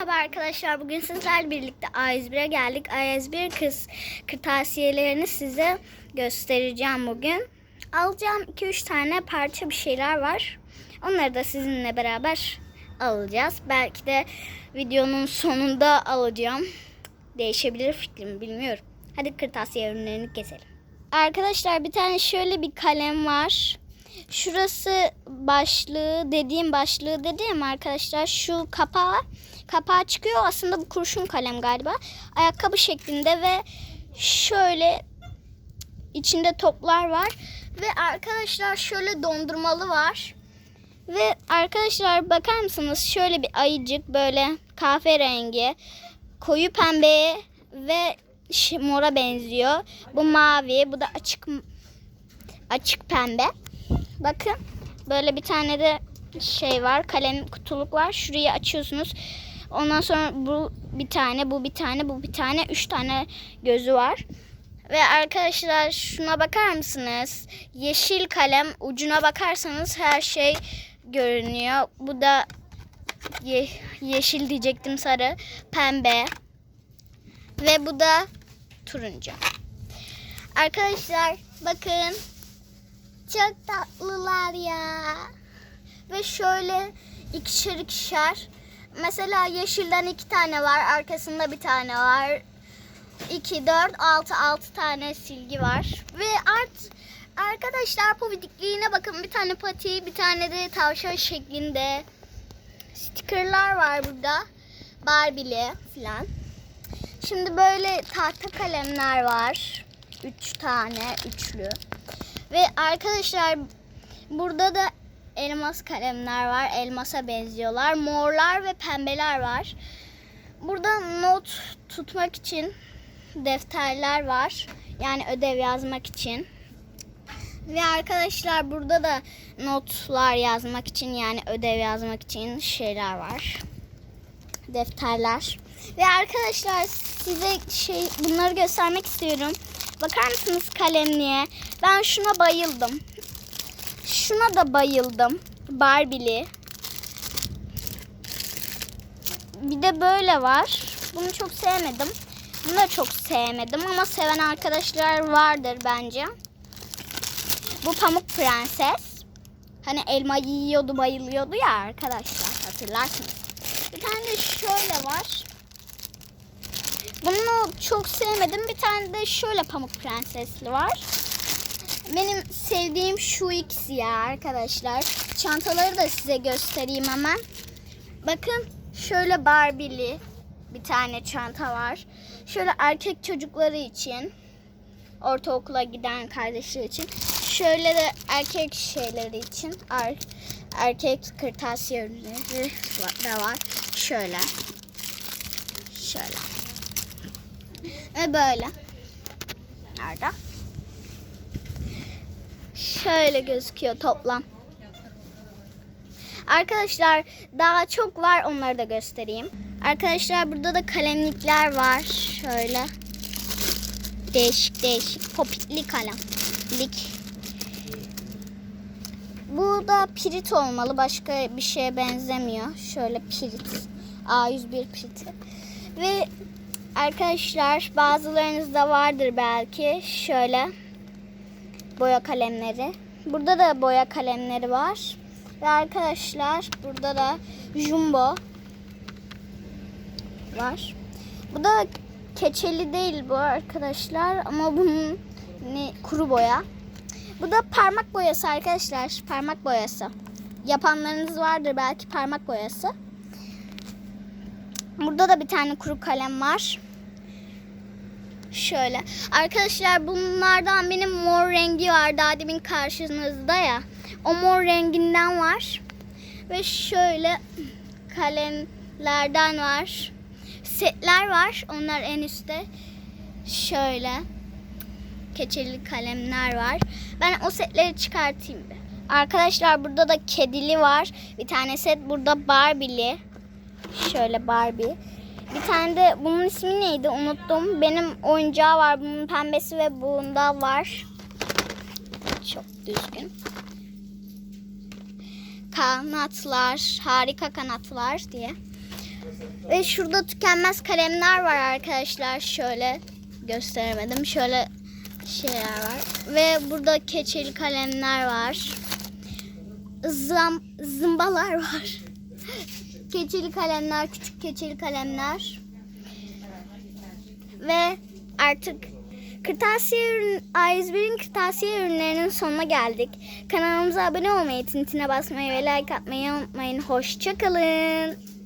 Merhaba arkadaşlar. Bugün sizlerle birlikte A101'e geldik. A101 kız kırtasiyelerini size göstereceğim bugün. Alacağım 2-3 tane parça bir şeyler var. Onları da sizinle beraber alacağız. Belki de videonun sonunda alacağım. Değişebilir fikrim bilmiyorum. Hadi kırtasiye ürünlerini keselim. Arkadaşlar bir tane şöyle bir kalem var. Şurası başlığı dediğim başlığı dediğim arkadaşlar şu kapağı kapağı çıkıyor. Aslında bu kurşun kalem galiba. Ayakkabı şeklinde ve şöyle içinde toplar var. Ve arkadaşlar şöyle dondurmalı var. Ve arkadaşlar bakar mısınız? Şöyle bir ayıcık böyle kahverengi koyu pembe ve mora benziyor. Bu mavi bu da açık açık pembe Bakın böyle bir tane de şey var. Kalem kutuluk var. Şurayı açıyorsunuz. Ondan sonra bu bir tane, bu bir tane, bu bir tane. Üç tane gözü var. Ve arkadaşlar şuna bakar mısınız? Yeşil kalem ucuna bakarsanız her şey görünüyor. Bu da ye- yeşil diyecektim sarı, pembe. Ve bu da turuncu. Arkadaşlar bakın çok tatlılar ya. Ve şöyle ikişer ikişer. Mesela yeşilden iki tane var. Arkasında bir tane var. 2, 4, 6, 6 tane silgi var. Ve art arkadaşlar pofidikliğine bakın. Bir tane pati, bir tane de tavşan şeklinde. Stickerlar var burada. Barbie'li falan. Şimdi böyle tahta kalemler var. 3 tane, üçlü. Ve arkadaşlar burada da elmas kalemler var. Elmasa benziyorlar. Morlar ve pembeler var. Burada not tutmak için defterler var. Yani ödev yazmak için. Ve arkadaşlar burada da notlar yazmak için yani ödev yazmak için şeyler var. Defterler. Ve arkadaşlar size şey bunları göstermek istiyorum. Bakar mısınız kalemliğe? Ben şuna bayıldım. Şuna da bayıldım. Barbie'li. Bir de böyle var. Bunu çok sevmedim. Bunu da çok sevmedim ama seven arkadaşlar vardır bence. Bu Pamuk Prenses. Hani elma yiyordu bayılıyordu ya arkadaşlar hatırlarsınız. Bir tane de şöyle var. Bunu çok sevmedim. Bir tane de şöyle Pamuk Prensesli var. Benim sevdiğim şu ikisi ya arkadaşlar. Çantaları da size göstereyim hemen. Bakın şöyle Barbie'li bir tane çanta var. Şöyle erkek çocukları için. Ortaokula giden kardeşler için. Şöyle de erkek şeyleri için. Er, erkek kırtasiye ürünleri da var. Şöyle. Şöyle. Ve böyle. Nerede? Şöyle gözüküyor toplam. Arkadaşlar daha çok var onları da göstereyim. Arkadaşlar burada da kalemlikler var. Şöyle. Değişik değişik. Popitli kalemlik. Bu da pirit olmalı. Başka bir şeye benzemiyor. Şöyle pirit. A101 piriti. Ve Arkadaşlar bazılarınızda vardır belki şöyle boya kalemleri. Burada da boya kalemleri var. Ve arkadaşlar burada da jumbo var. Bu da keçeli değil bu arkadaşlar ama bunun ne, kuru boya. Bu da parmak boyası arkadaşlar. Parmak boyası. Yapanlarınız vardır belki parmak boyası. Burada da bir tane kuru kalem var. Şöyle. Arkadaşlar bunlardan benim mor rengi var. Daha demin karşınızda ya. O mor renginden var. Ve şöyle kalemlerden var. Setler var. Onlar en üstte. Şöyle. Keçeli kalemler var. Ben o setleri çıkartayım bir. Arkadaşlar burada da kedili var. Bir tane set burada Barbie'li. Şöyle Barbie. Bir tane de bunun ismi neydi unuttum. Benim oyuncağı var. Bunun pembesi ve bunda var. Çok düzgün. Kanatlar, harika kanatlar diye. Ve şurada tükenmez kalemler var arkadaşlar. Şöyle gösteremedim. Şöyle şeyler var. Ve burada keçeli kalemler var. Zam, zımbalar var. Keçeli kalemler, küçük keçeli kalemler. Ve artık kırtasiye ürün, A101'in kırtasiye ürünlerinin sonuna geldik. Kanalımıza abone olmayı, tintine basmayı ve like atmayı unutmayın. Hoşçakalın.